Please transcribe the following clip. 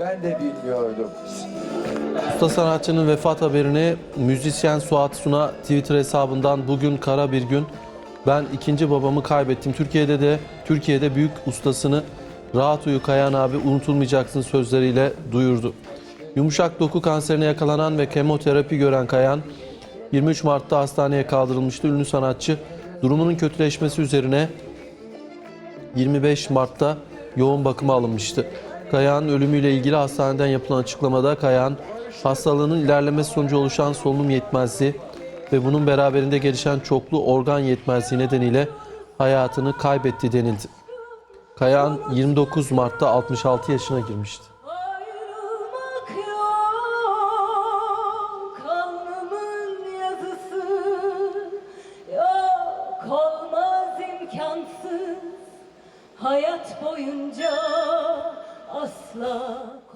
Ben de bilmiyordum. Usta sanatçının vefat haberini müzisyen Suat Suna Twitter hesabından bugün kara bir gün ben ikinci babamı kaybettim. Türkiye'de de Türkiye'de büyük ustasını Rahat Uyu Kayan abi unutulmayacaksın sözleriyle duyurdu. Yumuşak doku kanserine yakalanan ve kemoterapi gören Kayan 23 Mart'ta hastaneye kaldırılmıştı. Ünlü sanatçı durumunun kötüleşmesi üzerine 25 Mart'ta yoğun bakıma alınmıştı. Kayağın ölümüyle ilgili hastaneden yapılan açıklamada Kayağın hastalığının ilerlemesi sonucu oluşan solunum yetmezliği ve bunun beraberinde gelişen çoklu organ yetmezliği nedeniyle hayatını kaybetti denildi. Kayağın 29 Mart'ta 66 yaşına girmişti. Hayat boyunca লক্ষ